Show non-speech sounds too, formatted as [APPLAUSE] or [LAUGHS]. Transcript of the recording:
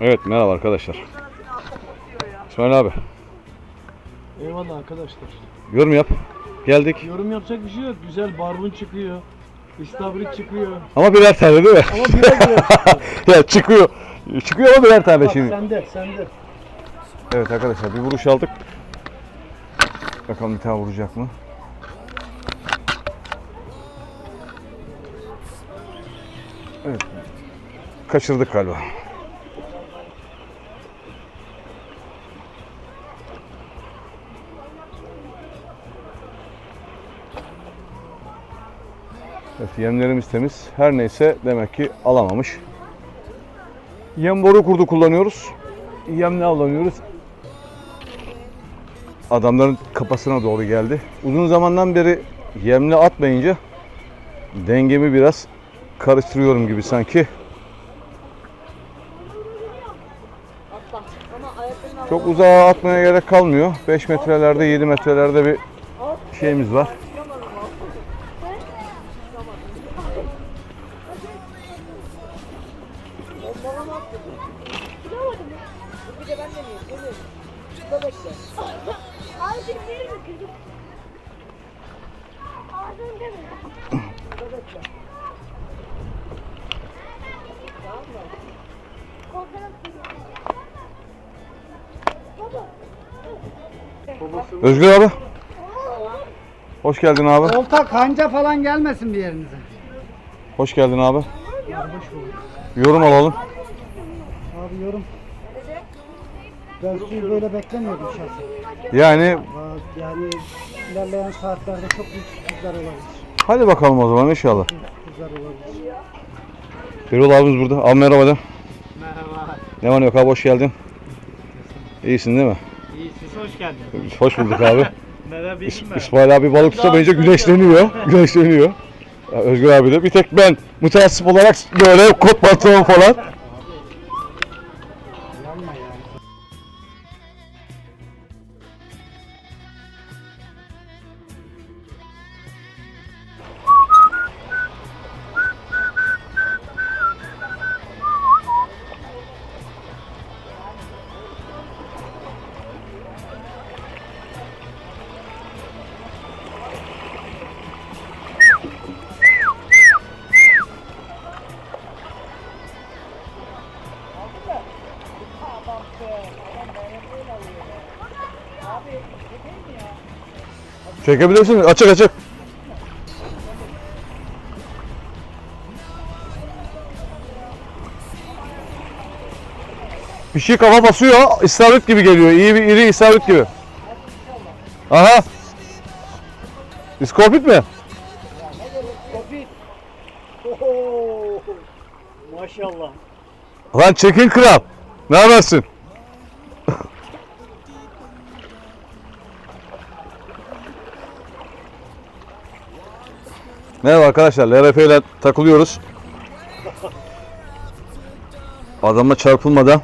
Evet merhaba arkadaşlar. İsmail abi Eyvallah arkadaşlar. yorum yap. Geldik. Yorum yapacak bir şey yok. Güzel barbun çıkıyor. İstavrit çıkıyor. Ama birer tane değil mi? Ama birer birer. [LAUGHS] ya çıkıyor. Çıkıyor ama birer tane Bak şimdi. sende sende. Evet arkadaşlar bir vuruş aldık. Bakalım bir tane vuracak mı? Evet. Kaçırdık galiba. Evet yemlerimiz temiz. Her neyse demek ki alamamış. Yem boru kurdu kullanıyoruz. Yem ne avlanıyoruz? adamların kafasına doğru geldi. Uzun zamandan beri yemle atmayınca dengemi biraz karıştırıyorum gibi sanki. Çok uzağa atmaya gerek kalmıyor. 5 metrelerde 7 metrelerde bir şeyimiz var. Bir de ben deneyeyim. Deneyim. Şurada bekle. Ağzını verir mi kızım? Ağzını verir mi? Şurada bekle. Tamam mı? Korkarak Baba. Özgür abi. Hoş geldin abi. Olta kanca falan gelmesin bir yerinize. Hoş geldin abi. Yorum alalım. Abi yorum. Ben suyu böyle beklemiyordum şahsen. Yani Aa, Yani ilerleyen saatlerde çok büyük sürprizler olabilir. hadi bakalım o zaman inşallah. Sürprizler olabilir. Birol abimiz burada. Abi merhaba de. Merhaba. Ne var ne yok abi hoş geldin. İyisin değil mi? İyi siz hoş geldiniz. Hoş bulduk abi. [LAUGHS] Merhaba İs- İsmail abi balık tutamayınca güneşleniyor. [LAUGHS] Güneşleniyor. Ya Özgür abi de bir tek ben müteassıp olarak böyle kot pantolon falan. Çekebilirsin. Açık açık. Bir şey kafa basıyor. İstavrit gibi geliyor. İyi bir iri istavrit gibi. Aha. İskopit mi? Maşallah. Lan çekin kral. Ne habersin? Merhaba arkadaşlar. LRF ile takılıyoruz. Adama çarpılmadan.